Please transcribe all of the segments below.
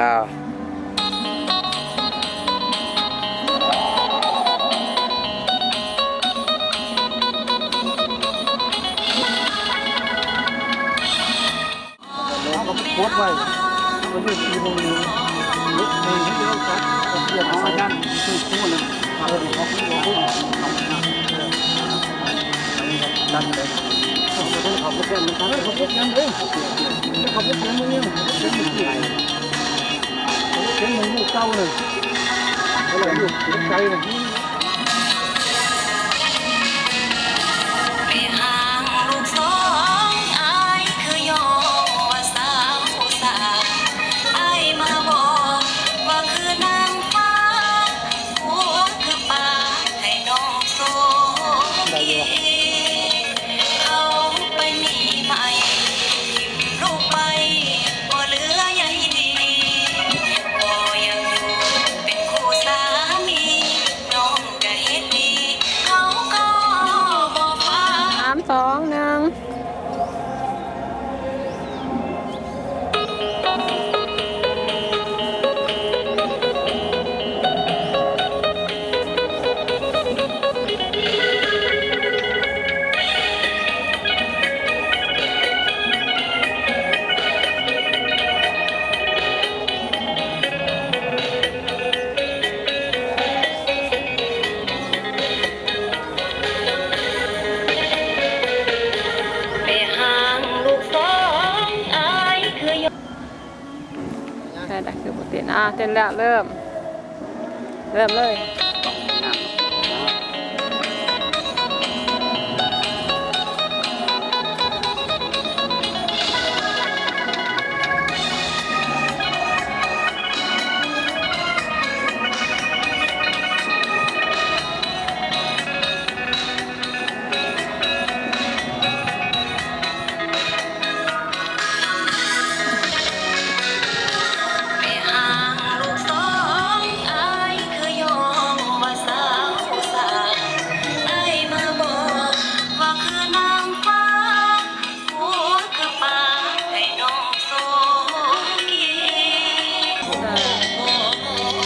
อ้าวโคตรไว้มันอยู่ที่ตรงนี้ลึกเลยที่เราตัดเกี่ยวรย์อนึงให้เขาคู่เราคู่ดันเลยเขาเขาเขาเขาเขาเขาเขาเขานเขาเขาเขาเขาเขาเขาเขาเขาเขาเาเขาเขาเขาเขาเขาเาเขาเขาเเป็ยหมันดูเก้าหนึ่งแล้วอยู่ไกลหนึ่ง ได้ไคือบทเต้นอะเต้นแล้วเริ่ม เริ่มเลย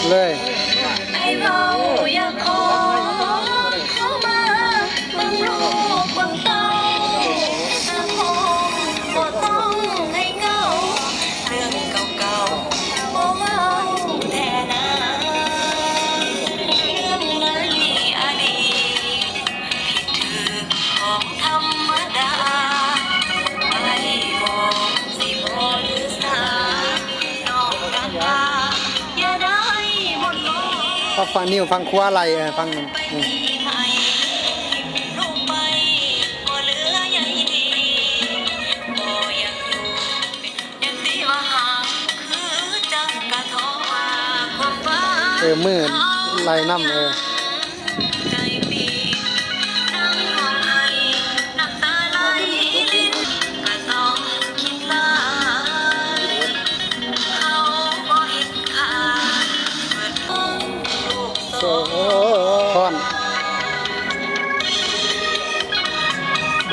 Right. ฟังนิวฟังครัวอะไรฟังเออมืดไรน้ำเออ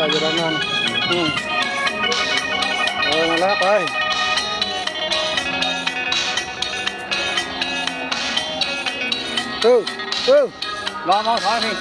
ส่อยู่ประมาณอืมเออมาละไปตึ้งตึ้รอมองถอยพี่